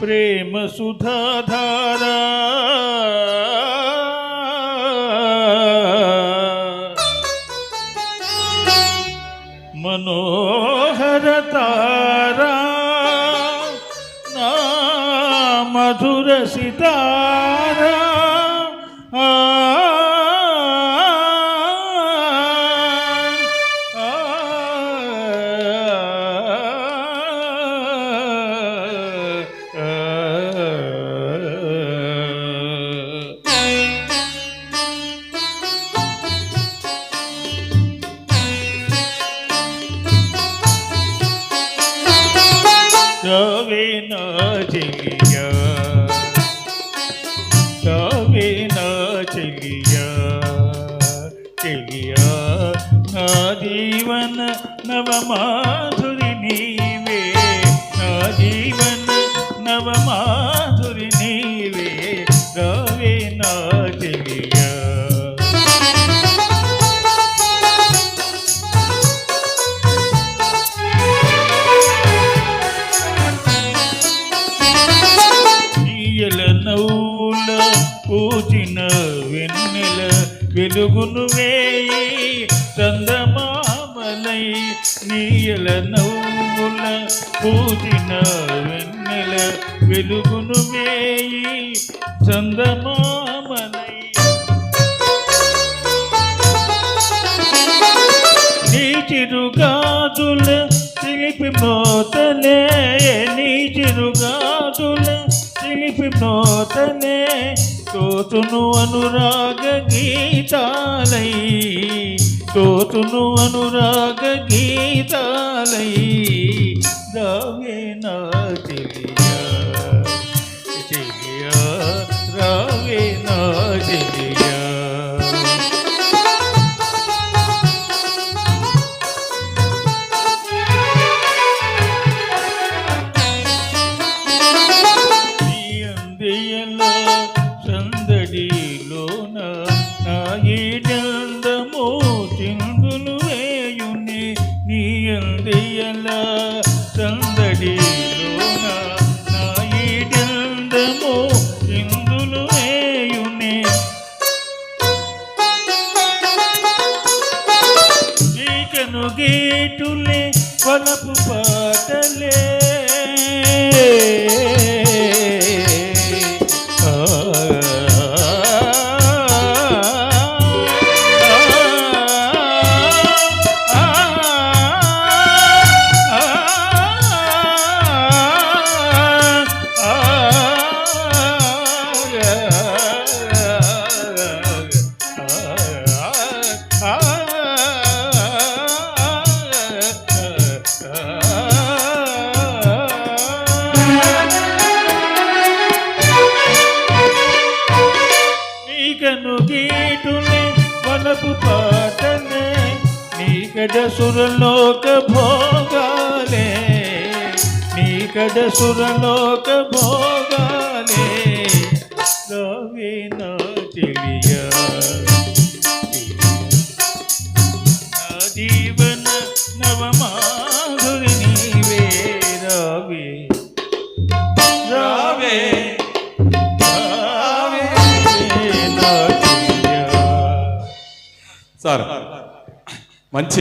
प्रेम सुधा धारा मनोहर तारा ना मधुर सितारा। రావే నా చెలియా రావే నా చెలియా చెలియా నా జీవన నవమాధురి వెలుగును వేయి చందమామలై నీయల నవ్వుల పూజిన వెన్నెల వెలుగును వేయి చందమామలై. నీ చిరుగాజుల చిలిపి మోతలే నీ చిరుగాజుల నిలిపినోతనే మోతలే తోతును అనురాగ గీతాలై. తోతును అనురాగ గీతాలై. అందియల సందడిలోన నా ఈడందము చిందులు వేయుని. చీకను వలపు పాటలే నీకను గీటునే వనపు పాటనే నీకడ సురలోక భోగాలే. నీకడ సురలోక భోగాలే. రవి తెలియా? జీవన నవమా సార్ మంచి